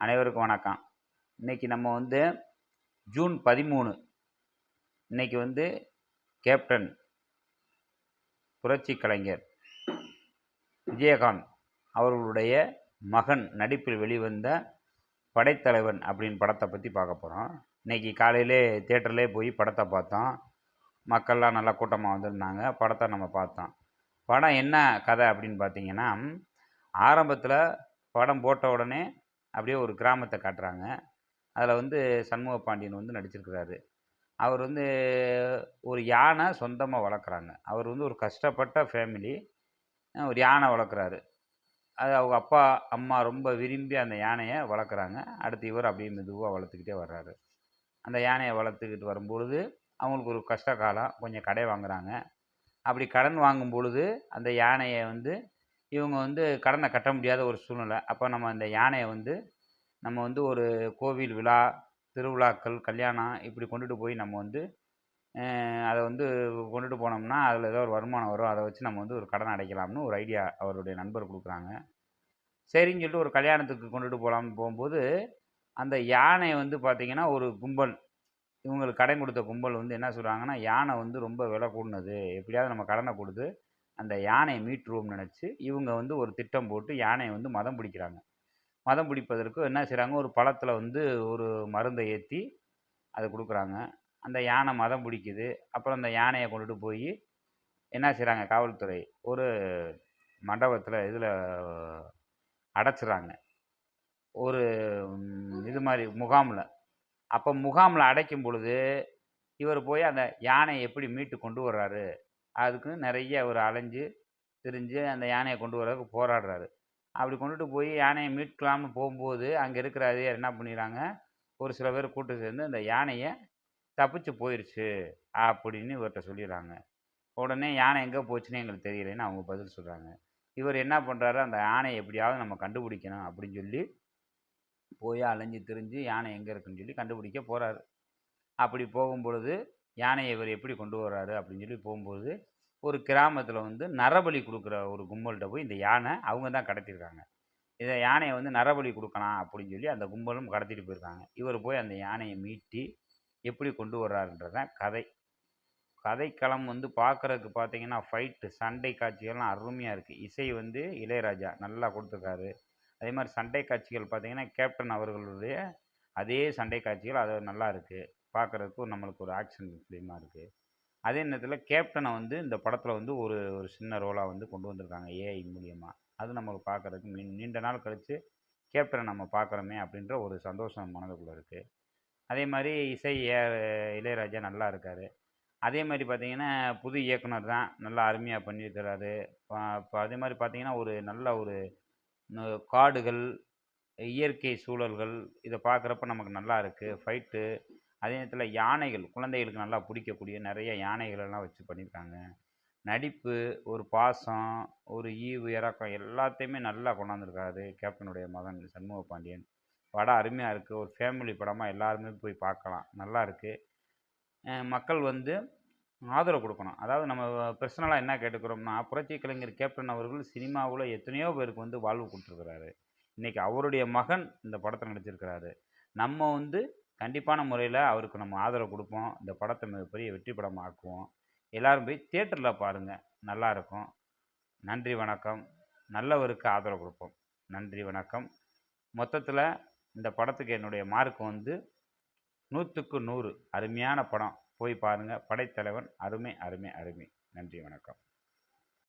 அனைவருக்கும் வணக்கம். இன்றைக்கி நம்ம வந்து ஜூன் பதிமூணு. இன்றைக்கி வந்து கேப்டன் புரட்சி கலைஞர் விஜயகாந்த் அவர்களுடைய மகன் நடிப்பில் வெளிவந்த படைத்தலைவன் அப்படின்னு படத்தை பற்றி பார்க்க போகிறோம் இன்றைக்கி காலையிலே தேட்டர்லேயே போய் படத்தை பார்த்தோம். மக்கள்லாம் நல்லா கூட்டமாக வந்திருந்தாங்க. படத்தை நம்ம பார்த்தோம். படம் என்ன கதை அப்படின்னு பார்த்தீங்கன்னா ஆரம்பத்தில் படம் போட்ட உடனே அப்படியே ஒரு கிராமத்தை காட்டுறாங்க. அதில் வந்து சண்முக பாண்டியன் வந்து நடிச்சிருக்கிறாரு. அவர் வந்து ஒரு யானை சொந்தமாக வளர்க்குறாங்க. அவர் வந்து ஒரு கஷ்டப்பட்ட ஃபேமிலி ஒரு யானை வளர்க்குறாரு. அது அவங்க அப்பா அம்மா ரொம்ப விரும்பி அந்த யானையை வளர்க்குறாங்க. அடுத்து இவர் அப்படியே மெதுவாக வளர்த்துக்கிட்டே வர்றாரு. அந்த யானையை வளர்த்துக்கிட்டு வரும்பொழுது அவங்களுக்கு ஒரு கஷ்ட காலம் கொஞ்சம் கடை வாங்குறாங்க. அப்படி கடன் வாங்கும் பொழுது அந்த யானையை வந்து இவங்க வந்து கடனை கட்ட முடியாத ஒரு சூழ்நிலை. அப்போ நம்ம அந்த யானையை வந்து நம்ம வந்து ஒரு கோவில் விழா திருவிழாக்கள் கல்யாணம் இப்படி கொண்டுட்டு போய் நம்ம வந்து அதை வந்து கொண்டுட்டு போனோம்னா அதில் ஏதோ ஒரு வருமானம் வரும். அதை வச்சு நம்ம வந்து ஒரு கடன் அடைக்கலாம்னு ஒரு ஐடியா அவருடைய நண்பர் கொடுக்குறாங்க. சரின்னு சொல்லிட்டு ஒரு கல்யாணத்துக்கு கொண்டுட்டு போகலாம்னு போகும்போது அந்த யானை வந்து பார்த்திங்கன்னா ஒரு கும்பல். இவங்களுக்கு கடன் கொடுத்த கும்பல் வந்து என்ன சொல்கிறாங்கன்னா யானை வந்து ரொம்ப விலை கூடினது. எப்படியாவது நம்ம கடனை கொடுத்து அந்த யானையை மீட்டுருவோம்னு நினச்சி இவங்க வந்து ஒரு திட்டம் போட்டு யானையை வந்து மதம் பிடிக்கிறாங்க. மதம் பிடிப்பதற்கு என்ன செய்கிறாங்க ஒரு பழத்தில் வந்து ஒரு மருந்தை ஏற்றி அதை கொடுக்குறாங்க. அந்த யானை மதம் பிடிக்குது. அப்புறம் அந்த யானையை கொண்டுட்டு போய் என்ன செய்கிறாங்க காவல்துறை ஒரு மண்டபத்தில் இதில் அடைச்சிட்றாங்க ஒரு இது மாதிரி முகாமில். அப்போ முகாமில் அடைக்கும் பொழுது இவர் போய் அந்த யானையை எப்படி மீட்டு கொண்டு வர்றாரு? அதுக்கு நிறைய அவர் அலைஞ்சு திரிஞ்சு அந்த யானையை கொண்டு வரதுக்கு போராடுறாரு. அப்படி கொண்டுட்டு போய் யானையை மீட்கலாம்னு போகும்போது அங்கே இருக்கிற அதிகாரி என்ன பண்ணிடுறாங்க? ஒரு சில பேர் கூட்டு சேர்ந்து அந்த யானையை தப்பிச்சு போயிடுச்சு அப்படின்னு இவர்கிட்ட சொல்லிடுறாங்க. உடனே யானை எங்கே போச்சுன்னு எங்களுக்கு தெரியலைன்னு அவங்க பதில் சொல்கிறாங்க இவர் என்ன பண்ணுறாரு அந்த யானையை எப்படியாவது நம்ம கண்டுபிடிக்கணும் அப்படின்னு சொல்லி போய் அலைஞ்சு திரிஞ்சு யானை எங்கே இருக்குன்னு சொல்லி கண்டுபிடிக்க போகிறாரு அப்படி போகும்பொழுது யானையை இவர் எப்படி கொண்டு வர்றாரு அப்படின்னு சொல்லி போகும்போது ஒரு கிராமத்தில் வந்து நரபலி கொடுக்குற ஒரு கும்பல்கிட்ட போய் இந்த யானை அவங்க தான் கடத்தியிருக்காங்க இதை யானையை வந்து நரபலி கொடுக்கலாம் அப்படின்னு சொல்லி அந்த கும்பலும் கடத்திட்டு போயிருக்காங்க. இவர் போய் அந்த யானையை மீட்டி எப்படி கொண்டு வர்றாருன்றதான் கதை. கதைக்களம் வந்து பார்க்குறதுக்கு பார்த்தீங்கன்னா ஃபைட்டு சண்டை காட்சிகள்லாம் அருமையாக இருக்குது இசை வந்து இளையராஜா நல்லா கொடுத்துருக்காரு. அதே மாதிரி சண்டை காட்சிகள் பார்த்திங்கன்னா கேப்டன் அவர்களுடைய அதே சண்டை காட்சிகள் அது நல்லா இருக்குது பார்க்குறதுக்கு நம்மளுக்கு ஒரு ஆக்ஷன் ஃபிலிமாக இருக்குது அதே நேரத்தில் கேப்டனை வந்து இந்த படத்தில் வந்து ஒரு ஒரு சின்ன ரோலாக வந்து கொண்டு வந்திருக்காங்க ஏஐ மூலியமாக அது நம்மளுக்கு பார்க்குறதுக்கு மீ நீண்ட நாள் கழித்து கேப்டனை நம்ம பார்க்குறோமே அப்படின்ற ஒரு சந்தோஷம் மனதுக்குள்ளே இருக்குது அதே மாதிரி இசை ஏ இளையராஜா நல்லா இருக்கார். அதே மாதிரி பார்த்திங்கன்னா புது இயக்குனர் தான் நல்லா அருமையாக பண்ணியிருக்கிறாரு இப்போ அதே மாதிரி பார்த்திங்கன்னா ஒரு நல்ல ஒரு காடுகள் இயற்கை சூழல்கள் இதை பார்க்குறப்ப நமக்கு நல்லா இருக்குது ஃபைட்டு அதே நேரத்தில் யானைகள் குழந்தைகளுக்கு நல்லா பிடிக்கக்கூடிய நிறைய யானைகளெல்லாம் வச்சு பண்ணியிருக்காங்க. நடிப்பு ஒரு பாசம் ஒரு ஈவு இறக்கம் எல்லாத்தையுமே நல்லா கொண்டாந்துருக்காரு கேப்டனுடைய மகன் சண்முக பாண்டியன். படம் அருமையாக இருக்குது ஒரு ஃபேமிலி படமாக எல்லாருமே போய் பார்க்கலாம். நல்லா இருக்குது மக்கள் வந்து ஆதரவு கொடுக்கணும். அதாவது நம்ம பர்சனலாக என்ன கேட்டுக்கிறோம்னா புரட்சி கலைஞர் கேப்டன் அவர்கள் சினிமாவில் எத்தனையோ பேருக்கு வந்து வாழ்வு கொடுத்துருக்குறாரு. இன்றைக்கி அவருடைய மகன் இந்த படத்தில் நடிச்சிருக்கிறாரு. நம்ம வந்து கண்டிப்பான முறையில் அவருக்கு நம்ம ஆதரவு கொடுப்போம். இந்த படத்தை மிகப்பெரிய வெற்றி படம் ஆக்குவோம். எல்லோரும் போய் தேட்டரில் பாருங்கள் நல்லாயிருக்கும் நன்றி வணக்கம். நல்லவருக்கு ஆதரவு கொடுப்போம். நன்றி வணக்கம். மொத்தத்தில் இந்த படத்துக்கு என்னுடைய மார்க் வந்து நூற்றுக்கு நூறு. அருமையான படம். போய் பாருங்கள் படைத்தலைவன். அருமை அருமை அருமை. நன்றி வணக்கம்.